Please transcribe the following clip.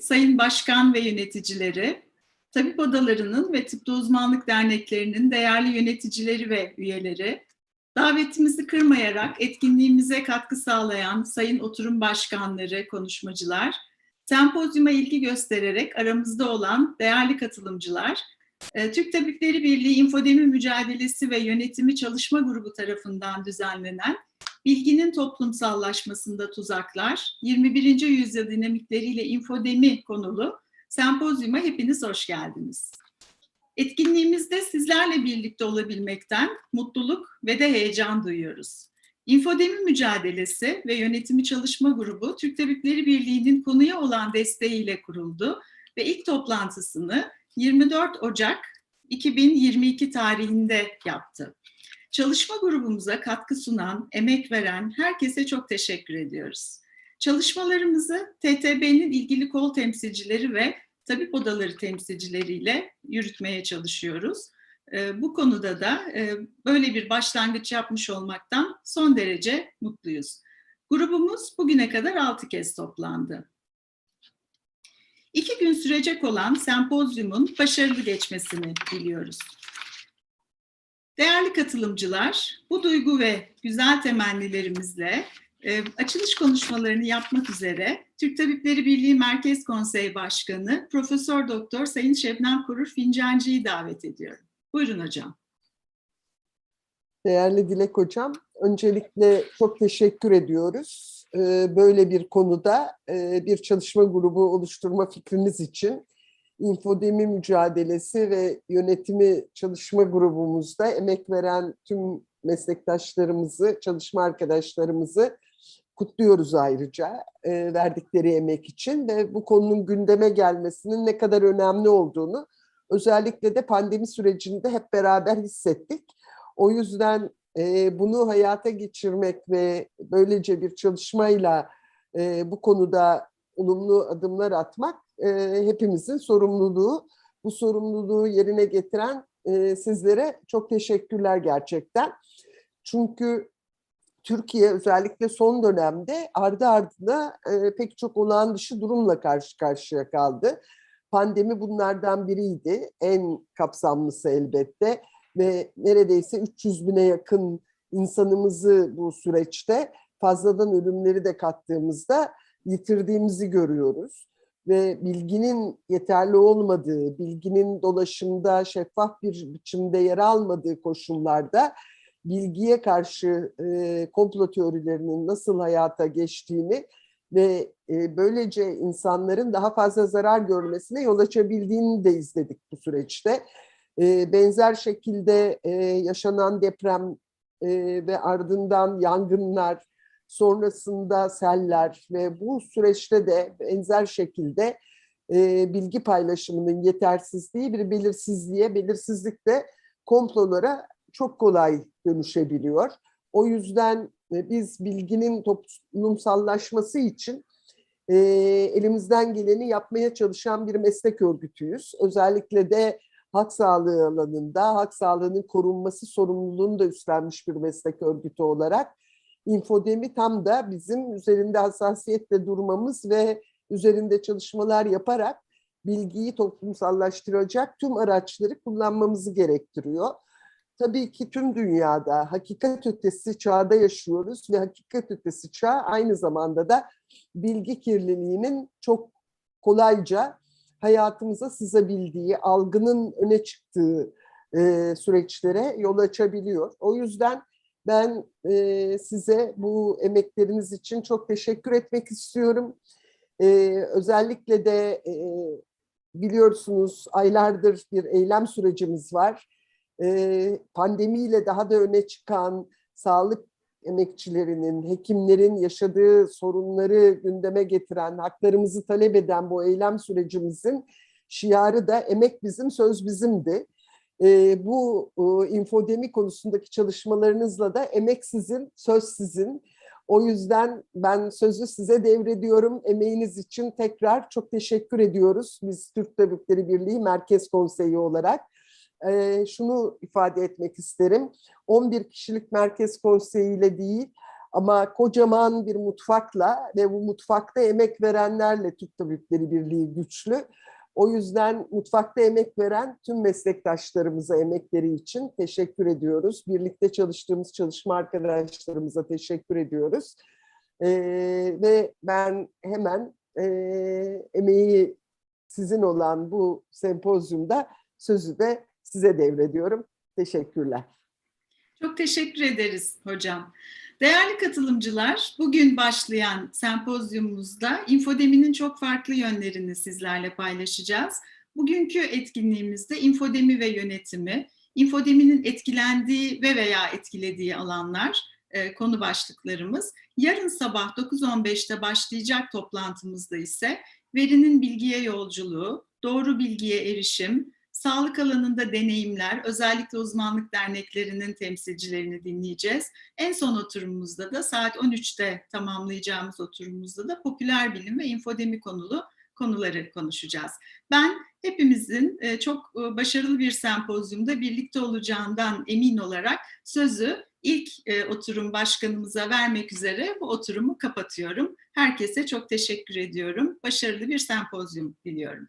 Sayın Başkan ve yöneticileri, tabip odalarının ve tıpta uzmanlık derneklerinin değerli yöneticileri ve üyeleri, davetimizi kırmayarak etkinliğimize katkı sağlayan sayın oturum başkanları, konuşmacılar, sempozyuma ilgi göstererek aramızda olan değerli katılımcılar, e, Türk Tabipleri Birliği İnfodemi Mücadelesi ve Yönetimi Çalışma Grubu tarafından düzenlenen Bilginin Toplumsallaşmasında Tuzaklar, 21. Yüzyıl Dinamikleriyle İnfodemi konulu sempozyuma hepiniz hoş geldiniz. Etkinliğimizde sizlerle birlikte olabilmekten mutluluk ve de heyecan duyuyoruz. İnfodemi Mücadelesi ve Yönetimi Çalışma Grubu Türk Tabipleri Birliği'nin konuya olan desteğiyle kuruldu ve ilk toplantısını 24 Ocak 2022 tarihinde yaptı. Çalışma grubumuza katkı sunan, emek veren herkese çok teşekkür ediyoruz. Çalışmalarımızı TTB'nin ilgili kol temsilcileri ve tabip odaları temsilcileriyle yürütmeye çalışıyoruz. Bu konuda da böyle bir başlangıç yapmış olmaktan son derece mutluyuz. Grubumuz bugüne kadar altı kez toplandı. İki gün sürecek olan sempozyumun başarılı geçmesini diliyoruz. Değerli katılımcılar, bu duygu ve güzel temennilerimizle e, açılış konuşmalarını yapmak üzere Türk Tabipleri Birliği Merkez Konseyi Başkanı Profesör Doktor Sayın Şebnem Kurur Fincancı'yı davet ediyorum. Buyurun hocam. Değerli Dilek Hocam, öncelikle çok teşekkür ediyoruz. Böyle bir konuda bir çalışma grubu oluşturma fikriniz için infodemi mücadelesi ve yönetimi çalışma grubumuzda emek veren tüm meslektaşlarımızı, çalışma arkadaşlarımızı kutluyoruz ayrıca verdikleri emek için ve bu konunun gündeme gelmesinin ne kadar önemli olduğunu özellikle de pandemi sürecinde hep beraber hissettik. O yüzden bunu hayata geçirmek ve böylece bir çalışmayla bu konuda olumlu adımlar atmak hepimizin sorumluluğu. Bu sorumluluğu yerine getiren sizlere çok teşekkürler gerçekten. Çünkü Türkiye özellikle son dönemde ardı ardına pek çok olağan dışı durumla karşı karşıya kaldı. Pandemi bunlardan biriydi. En kapsamlısı elbette ve neredeyse 300 bine yakın insanımızı bu süreçte fazladan ölümleri de kattığımızda yitirdiğimizi görüyoruz. Ve bilginin yeterli olmadığı, bilginin dolaşımda şeffaf bir biçimde yer almadığı koşullarda bilgiye karşı e, komplo teorilerinin nasıl hayata geçtiğini ve e, böylece insanların daha fazla zarar görmesine yol açabildiğini de izledik bu süreçte. E, benzer şekilde e, yaşanan deprem e, ve ardından yangınlar, sonrasında seller ve bu süreçte de benzer şekilde e, bilgi paylaşımının yetersizliği bir belirsizliğe, belirsizlik de komplolara çok kolay dönüşebiliyor. O yüzden e, biz bilginin toplumsallaşması için e, elimizden geleni yapmaya çalışan bir meslek örgütüyüz. Özellikle de halk sağlığı alanında halk sağlığının korunması sorumluluğunu da üstlenmiş bir meslek örgütü olarak infodemi tam da bizim üzerinde hassasiyetle durmamız ve üzerinde çalışmalar yaparak bilgiyi toplumsallaştıracak tüm araçları kullanmamızı gerektiriyor. Tabii ki tüm dünyada hakikat ötesi çağda yaşıyoruz ve hakikat ötesi çağ aynı zamanda da bilgi kirliliğinin çok kolayca hayatımıza sızabildiği, algının öne çıktığı e, süreçlere yol açabiliyor. O yüzden ben e, size bu emekleriniz için çok teşekkür etmek istiyorum. E, özellikle de e, biliyorsunuz aylardır bir eylem sürecimiz var. E, pandemiyle daha da öne çıkan sağlık emekçilerinin, hekimlerin yaşadığı sorunları gündeme getiren, haklarımızı talep eden bu eylem sürecimizin şiarı da emek bizim, söz bizimdi. E, bu e, infodemi konusundaki çalışmalarınızla da emek sizin, söz sizin. O yüzden ben sözü size devrediyorum. Emeğiniz için tekrar çok teşekkür ediyoruz. Biz Türk Tabipleri Birliği Merkez Konseyi olarak. E, şunu ifade etmek isterim. 11 kişilik Merkez Konseyi ile değil, Ama kocaman bir mutfakla ve bu mutfakta emek verenlerle Türk Tabipleri Birliği güçlü. O yüzden mutfakta emek veren tüm meslektaşlarımıza emekleri için teşekkür ediyoruz. Birlikte çalıştığımız çalışma arkadaşlarımıza teşekkür ediyoruz. Ee, ve ben hemen e, emeği sizin olan bu sempozyumda sözü de size devrediyorum. Teşekkürler. Çok teşekkür ederiz hocam. Değerli katılımcılar, bugün başlayan sempozyumumuzda infodeminin çok farklı yönlerini sizlerle paylaşacağız. Bugünkü etkinliğimizde infodemi ve yönetimi, infodeminin etkilendiği ve veya etkilediği alanlar e, konu başlıklarımız. Yarın sabah 9.15'te başlayacak toplantımızda ise verinin bilgiye yolculuğu, doğru bilgiye erişim, sağlık alanında deneyimler, özellikle uzmanlık derneklerinin temsilcilerini dinleyeceğiz. En son oturumumuzda da saat 13'te tamamlayacağımız oturumumuzda da popüler bilim ve infodemi konulu konuları konuşacağız. Ben hepimizin e, çok e, başarılı bir sempozyumda birlikte olacağından emin olarak sözü ilk e, oturum başkanımıza vermek üzere bu oturumu kapatıyorum. Herkese çok teşekkür ediyorum. Başarılı bir sempozyum diliyorum.